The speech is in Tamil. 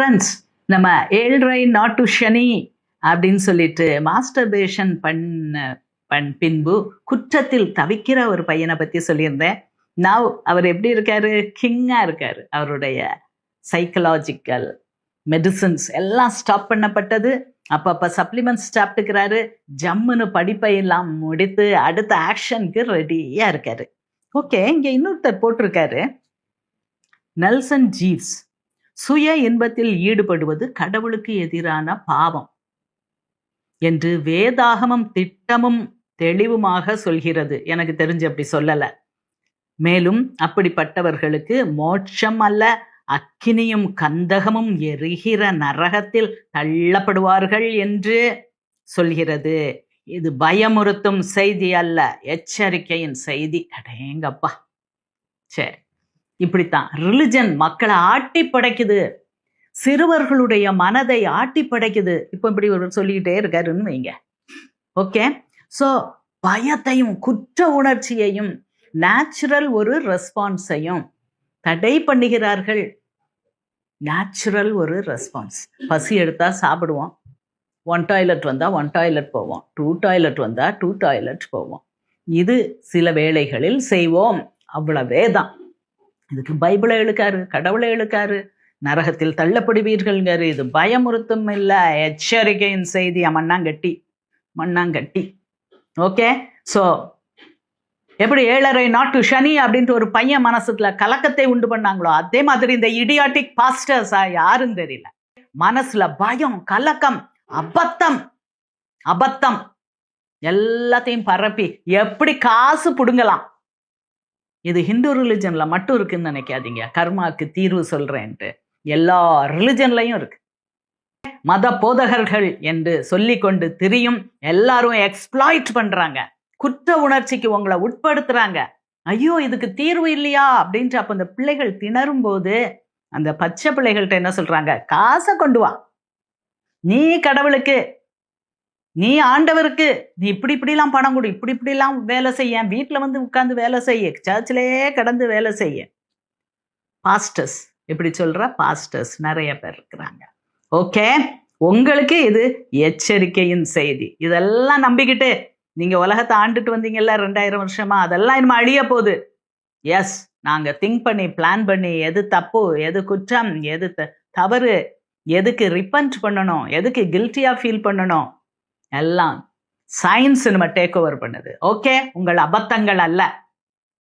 ஃப்ரெண்ட்ஸ் நம்ம ஏழ்ரை நாட்டு சனி அப்படின்னு சொல்லிட்டு மாஸ்டர்பேஷன் பண்ண பண் பின்பு குற்றத்தில் தவிக்கிற ஒரு பையனை பத்தி சொல்லியிருந்தேன். நவ் அவர் எப்படி இருக்காரு? கிங்காக இருக்காரு. அவருடைய சைக்கலாஜிக்கல் மெடிசன்ஸ் எல்லாம் ஸ்டாப் பண்ணப்பட்டது. அப்பப்ப சப்ளிமெண்ட்ஸ் சாப்பிட்டுக்கிறாரு ஜம்முன்னு படிப்பை எல்லாம் முடித்து அடுத்த ஆக்ஷனுக்கு ரெடியா இருக்காரு. ஓகே இங்க இன்னொருத்தர் போட்டிருக்காரு. நெல்சன் ஜீவ்ஸ் சுய இன்பத்தில் ஈடுபடுவது கடவுளுக்கு எதிரான பாவம் என்று வேதாகமம் திட்டமும் தெளிவுமாக சொல்கிறது. எனக்கு தெரிஞ்சு அப்படி சொல்லல. மேலும் அப்படிப்பட்டவர்களுக்கு மோட்சம் அல்ல அக்கினியும் கந்தகமும் எரிகிற நரகத்தில் தள்ளப்படுவார்கள் என்று சொல்கிறது. இது பயமுறுத்தும் செய்தி அல்ல எச்சரிக்கையின் செய்தி. அடேங்கப்பா. சரி. இப்படித்தான். ரிலிஜன் மக்களை ஆட்டி படைக்குது. சிறுவர்களுடைய மனதை ஆட்டி படைக்குது. இப்போ இப்படி ஒரு சொல்லிக்கிட்டே இருக்காருன்னு வைங்க. ஓகே ஸோ பயத்தையும் குற்ற உணர்ச்சியையும் நேச்சுரல் ஒரு ரெஸ்பான்ஸையும் தடை பண்ணுகிறார்கள். நேச்சுரல் ஒரு ரெஸ்பான்ஸ் பசி எடுத்தா சாப்பிடுவோம். ஒன் டாய்லெட் வந்தால் ஒன் டாய்லெட் போவோம். டூ டாய்லெட் வந்தால் டூ டாய்லெட் போவோம். இது சில வேளைகளில் செய்வோம். அவ்வளவே தான் இதுக்கு பைபிளை இழுக்காரு கடவுளை இழுக்காரு நரகத்தில் தள்ளப்படுவீர்கள்ங்காரு. இது பயமுறுத்தும் இல்லை. எச்சரிக்கையின் செய்தி மண்ணாங்கட்டி மண்ணாங்கட்டி ஓகே? ஸோ எப்படி ஏழரை நாட்டு சனி அப்படின்ட்டு ஒரு பையன் மனசுல கலக்கத்தை உண்டு பண்ணாங்களோ அதே மாதிரி இந்த இடியாட்டிக் பாஸ்டர்ஸா யாரும் தெரியல. மனசுல பயம் கலக்கம் அபத்தம் அபத்தம். எல்லாத்தையும் பரப்பி எப்படி காசு பிடுங்கலாம்? இது ஹிந்து ரிலிஜன்ல மட்டும் இருக்குன்னு நினைக்காதீங்க. கர்மாக்கு தீர்வு சொல்றேன்ட்டு. எல்லா ரிலிஜன்லையும் இருக்கு. மத போதகர்கள் என்று சொல்லிக்கொண்டு திரியும் எல்லாரும் எக்ஸ்ப்ளாய்ட் பண்றாங்க. குற்ற உணர்ச்சிக்கு உங்களை உட்படுத்துறாங்க. ஐயோ இதுக்கு தீர்வு இல்லையா? அப்படின்ட்டு அப்போ அந்த பிள்ளைகள் திணறும் போது அந்த பச்சை பிள்ளைகள்கிட்ட என்ன சொல்றாங்க? காசை கொண்டு வா. நீ கடவுளுக்கு நீ ஆண்டவருக்கு நீ இப்படி இப்படிலாம் பணம் கொடு இப்படி இப்படிலாம் வேலை செய்ய. வீட்டில் வந்து உட்காந்து வேலை செய்ய. சர்ச்சிலேயே கடந்து வேலை செய்ய. பாஸ்டர்ஸ் இப்படி சொல்ற? பாஸ்டர்ஸ் நிறைய பேர் இருக்கிறாங்க. ஓகே உங்களுக்கு இது எச்சரிக்கையின் செய்தி. இதெல்லாம் நம்பிக்கிட்டு நீங்க உலகத்தை ஆண்டுட்டு வந்தீங்கல்ல ரெண்டாயிரம் வருஷமா அதெல்லாம் இனிமே அழிய போகுது. எஸ் நாங்க திங்க் பண்ணி பிளான் பண்ணி எது தப்பு எது குற்றம் எது த- தவறு எதுக்கு ரிப்பன்ட் பண்ணணும் எதுக்கு கில்ட்டியா ஃபீல் பண்ணணும் எல்லாம் சயின்ஸ் நம்ம டேக் ஓவர் பண்ணுது. ஓகே உங்கள் அபத்தங்கள் அல்ல.